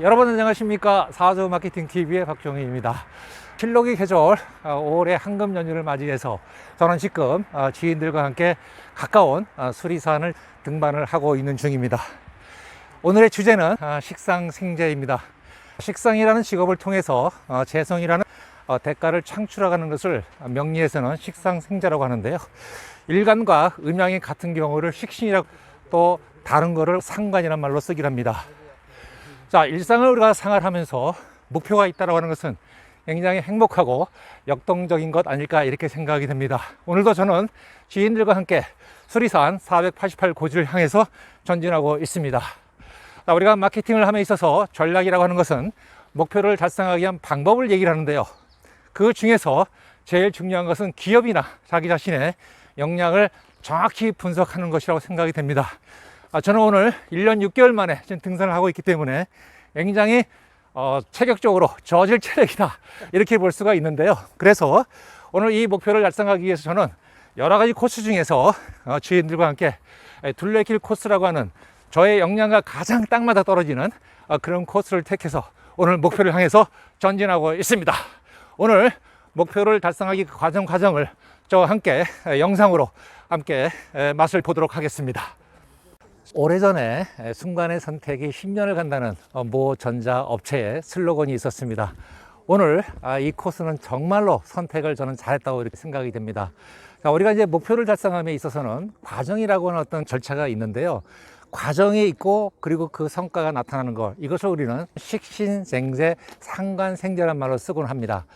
여러분 안녕하십니까 사주 마케팅 TV의 박종희입니다. 실록이 계절 어, 올해 한금 연휴를 맞이해서 저는 지금 어, 지인들과 함께 가까운 어, 수리산을 등반을 하고 있는 중입니다. 오늘의 주제는 아, 식상 생재입니다. 식상이라는 직업을 통해서 어, 재성이라는 어, 대가를 창출하는 것을 명리에서는 식상 생재라고 하는데요. 일간과 음양이 같은 경우를 식신이라고 또 다른 거를 상관이란 말로 쓰기를 합니다. 자, 일상을 우리가 생활하면서 목표가 있다고 하는 것은 굉장히 행복하고 역동적인 것 아닐까 이렇게 생각이 됩니다. 오늘도 저는 지인들과 함께 수리산 488 고지를 향해서 전진하고 있습니다. 자, 우리가 마케팅을 함에 있어서 전략이라고 하는 것은 목표를 달성하기 위한 방법을 얘기를 하는데요. 그 중에서 제일 중요한 것은 기업이나 자기 자신의 역량을 정확히 분석하는 것이라고 생각이 됩니다. 아, 저는 오늘 1년 6개월 만에 지금 등산을 하고 있기 때문에 굉장히 어, 체격적으로 저질 체력이다 이렇게 볼 수가 있는데요. 그래서 오늘 이 목표를 달성하기 위해서 저는 여러 가지 코스 중에서 어, 지인들과 함께 에, 둘레길 코스라고 하는 저의 역량과 가장 딱 맞아 떨어지는 어, 그런 코스를 택해서 오늘 목표를 향해서 전진하고 있습니다. 오늘 목표를 달성하기 그 과정 과정을 저와 함께 에, 영상으로 함께 에, 맛을 보도록 하겠습니다. 오래전에 순간의 선택이 10년을 간다는 어, 모 전자 업체의 슬로건이 있었습니다. 오늘 아, 이 코스는 정말로 선택을 저는 잘했다고 이렇게 생각이 됩니다. 자, 우리가 이제 목표를 달성함에 있어서는 과정이라고 하는 어떤 절차가 있는데요. 과정이 있고 그리고 그 성과가 나타나는 것 이것을 우리는 식신생재 상관생재란 말로 쓰곤 합니다.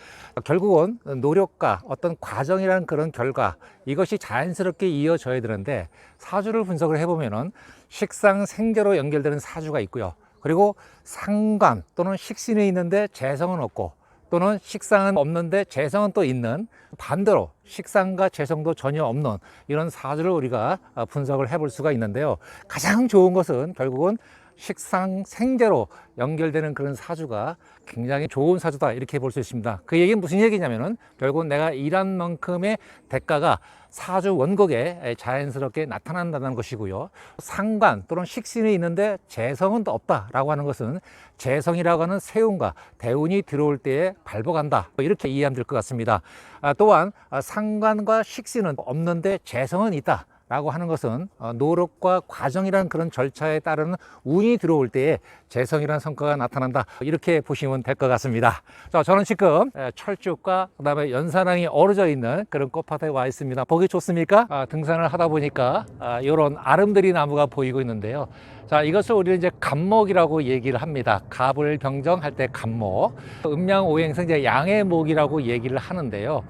결국은 노력과 어떤 과정이라는 그런 결과 이것이 자연스럽게 이어져야 되는데 사주를 분석을 해보면은 식상생재로 연결되는 사주가 있고요. 그리고 상관 또는 식신이 있는데 재성은 없고 또는 식상은 없는데 재성은 또 있는 반대로 식상과 재성도 전혀 없는 이런 사주를 우리가 분석을 해볼 수가 있는데요. 가장 좋은 것은 결국은 식상 생재로 연결되는 그런 사주가 굉장히 좋은 사주다 이렇게 볼 수 있습니다. 그 얘기는 무슨 얘기냐면은 결국은 내가 일한 만큼의 대가가 사주 원곡에 자연스럽게 나타난다는 것이고요. 상관 또는 식신이 있는데 재성은 또 없다라고 하는 것은 재성이라고 하는 세운과 대운이 들어올 때에 발복한다 이렇게 이해하면 될 것 같습니다. 아, 또한 아, 상관과 식신은 없는데 재성은 있다. 라고 하는 것은 어, 노력과 과정이라는 그런 절차에 따르는 운이 들어올 때에 재성이라는 성과가 나타난다. 이렇게 보시면 될 것 같습니다. 자 저는 지금 에, 철쭉과 그 다음에 연산항이 어우러져 있는 그런 꽃밭에 와 있습니다. 보기 좋습니까? 아, 등산을 하다 보니까 아, 이런 아름드리 나무가 보이고 있는데요. 자 이것을 우리는 이제 감목이라고 얘기를 합니다. 갑을 병정할 때 감목 음양 오행성 이제 양의 목이라고 얘기를 하는데요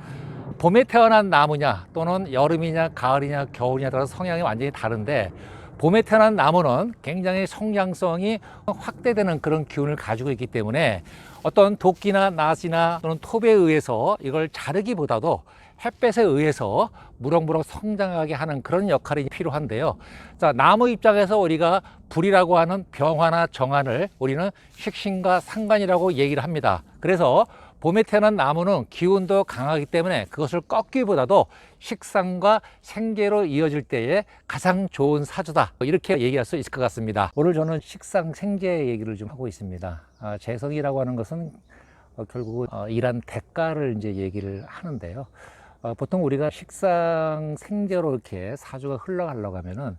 봄에 태어난 나무냐 또는 여름이냐 가을이냐 겨울이냐 따라서 성향이 완전히 다른데 봄에 태어난 나무는 굉장히 성장성이 확대되는 그런 기운을 가지고 있기 때문에 어떤 도끼나 낫이나 또는 톱에 의해서 이걸 자르기보다도 햇볕에 의해서 무럭무럭 성장하게 하는 그런 역할이 필요한데요. 자, 나무 입장에서 우리가 불이라고 하는 병화나 정화를 우리는 식신과 상관이라고 얘기를 합니다. 그래서 봄에 태어난 나무는 기운도 강하기 때문에 그것을 꺾기보다도 식상과 생계로 이어질 때에 가장 좋은 사주다. 이렇게 얘기할 수 있을 것 같습니다. 오늘 저는 식상 생계 얘기를 좀 하고 있습니다. 아, 재성이라고 하는 것은 어, 결국은 어, 일한 대가를 이제 얘기를 하는데요. 어, 보통 우리가 식상 생제로 이렇게 사주가 흘러가려고 하면은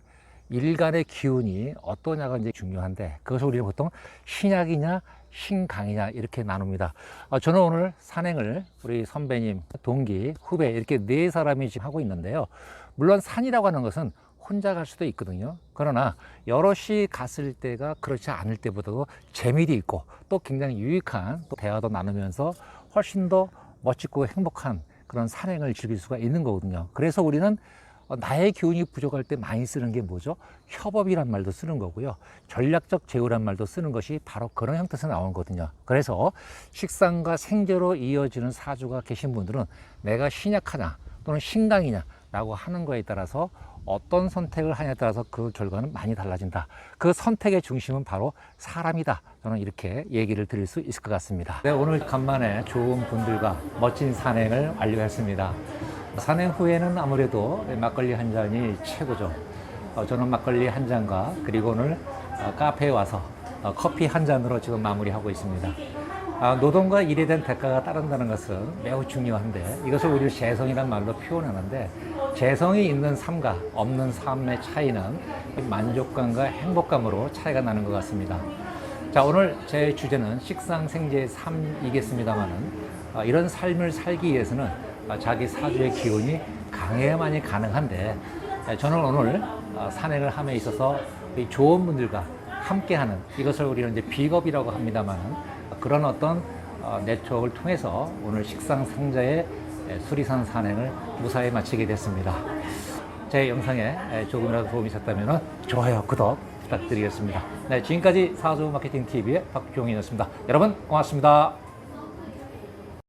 일간의 기운이 어떠냐가 이제 중요한데 그것을 우리가 보통 신약이냐 신강이냐 이렇게 나눕니다. 아, 저는 오늘 산행을 우리 선배님, 동기, 후배 이렇게 네 사람이 지금 하고 있는데요. 물론 산이라고 하는 것은 혼자 갈 수도 있거든요. 그러나 여럿이 갔을 때가 그렇지 않을 때보다도 재미도 있고 또 굉장히 유익한 또 대화도 나누면서 훨씬 더 멋지고 행복한 그런 산행을 즐길 수가 있는 거거든요. 그래서 우리는 어, 나의 기운이 부족할 때 많이 쓰는 게 뭐죠? 협업이란 말도 쓰는 거고요. 전략적 제휴란 말도 쓰는 것이 바로 그런 형태에서 나온 거거든요. 그래서 식상과 생계로 이어지는 사주가 계신 분들은 내가 신약하냐 또는 신강이냐 라고 하는 거에 따라서 어떤 선택을 하냐에 따라서 그 결과는 많이 달라진다. 그 선택의 중심은 바로 사람이다. 저는 이렇게 얘기를 드릴 수 있을 것 같습니다. 네, 오늘 간만에 좋은 분들과 멋진 산행을 완료했습니다. 산행 후에는 아무래도 막걸리 한 잔이 최고죠. 어, 저는 막걸리 한 잔과 그리고 오늘 어, 카페에 와서 어, 커피 한 잔으로 지금 마무리하고 있습니다. 아, 노동과 일에 대한 대가가 따른다는 것은 매우 중요한데 이것을 우리 재성이란 말로 표현하는데 재성이 있는 삶과 없는 삶의 차이는 만족감과 행복감으로 차이가 나는 것 같습니다. 자 오늘 제 주제는 식상생재의 삶이겠습니다만은 아, 이런 삶을 살기 위해서는 아, 자기 사주의 기운이 강해야만이 가능한데 아, 저는 오늘 아, 산행을 함에 있어서 이 좋은 분들과 함께하는 이것을 우리는 이제 비겁이라고 합니다만은 그런 어떤 어, 네트워크를 통해서 오늘 식상 상자의 에, 수리산 산행을 무사히 마치게 됐습니다. 제 영상에 에, 조금이라도 도움이 있었다면 좋아요, 구독 부탁드리겠습니다. 네, 지금까지 사주 마케팅 TV의 박종인이었습니다. 여러분 고맙습니다.